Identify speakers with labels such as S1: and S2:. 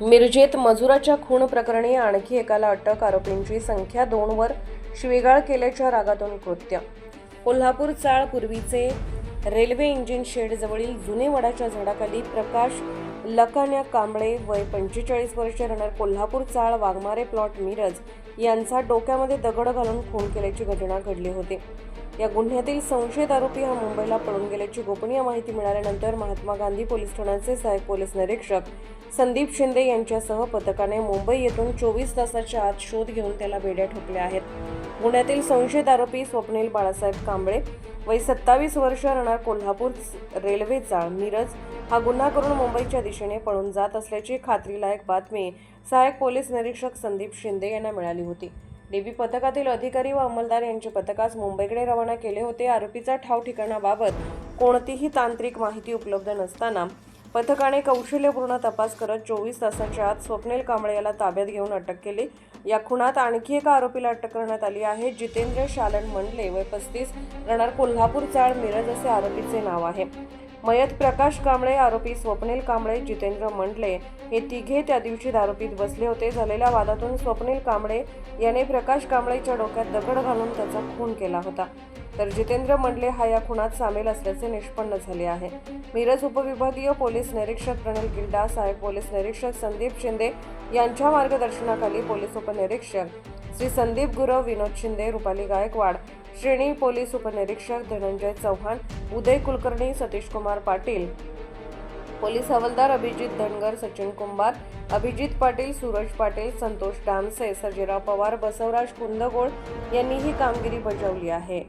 S1: मिरजेत मजुराच्या खून प्रकरणी आणखी एकाला अटक आरोपींची संख्या दोनवर शिवेगाळ केल्याच्या रागातून कृत्य. कोल्हापूर चाळ पूर्वीचे रेल्वे इंजिन शेडजवळील जुने वडाच्या झाडाखाली प्रकाश लकान्या कांबळे वय पंचेचाळीस वर्षे राहणार कोल्हापूर चाळ वाघमारे प्लॉट मिरज यांचा डोक्यामध्ये दगड घालून खून केल्याची घटना घडली होती. या गुन्ह्यातील संशयित आरोपी हा मुंबईला पळून गेल्याची गोपनीय माहिती मिळाल्यानंतर महात्मा गांधी पोलीस ठाण्याचे सहाय्यक पोलीस निरीक्षक संदीप शिंदे यांच्यासह पथकाने मुंबई येथून चोवीस तासाच्या आत शोध घेऊन त्याला बेड्या ठोकल्या आहेत. गुन्ह्यातील संशयित आरोपी स्वप्नील बाळासाहेब कांबळे वय सत्तावीस वर्ष राहणार कोल्हापूर रेल्वेचा मिरज हा गुन्हा करून मुंबईच्या दिशेने पळून जात असल्याची खात्रीलायक बातमी सहाय्यक पोलीस निरीक्षक संदीप शिंदे यांना मिळाली होती. डीबी पथकातील अधिकारी व अंमलदार यांचे पथकास मुंबईकडे रवाना केले होते. आरोपीचा ठाव ठिकाणाबाबत कोणतीही तांत्रिक माहिती उपलब्ध नसताना पथकाने कौशल्यपूर्ण तपास करत चोवीस तासाच्या आत स्वप्नील कांबळे याला ताब्यात घेऊन अटक केली. या खुनात आणखी एका आरोपीला अटक करण्यात आली आहे. जितेंद्र शालन मंडले वय पस्तीस राहणार कोल्हापूर चाळ मिरज असे आरोपीचे नाव आहे. मयत प्रकाश कांबळे आरोपी स्वप्नील कांबळे जितेंद्र मंडले हे तिघे त्या दिवशी आरोपीत बसले होते. झालेल्या वादातून स्वप्नील कांबळे याने प्रकाश कांबळेच्या डोक्यात दगड घालून त्याचा खून केला होता. तर जितेंद्र मंडले हा या खुनात सामील असल्याचे निष्पन्न झाले आहे. मिरज उपविभागीय पोलीस निरीक्षक प्रणल गिल्डा सहाय्यक पोलीस निरीक्षक संदीप शिंदे यांच्या मार्गदर्शनाखाली पोलीस उपनिरीक्षक श्री संदीप गुरव विनोद शिंदे रुपाली गायकवाड श्रेणी पोलीस उपनिरीक्षक धनंजय चव्हाण उदय कुलकर्णी सतीश कुमार पाटील पोलीस हवालदार अभिजित धनगर सचिन कुंभार अभिजित पाटील सूरज पाटील संतोष डामसे सजीराव पवार बसवराज कुंदगोळ यांनी ही कामगिरी बजावली आहे.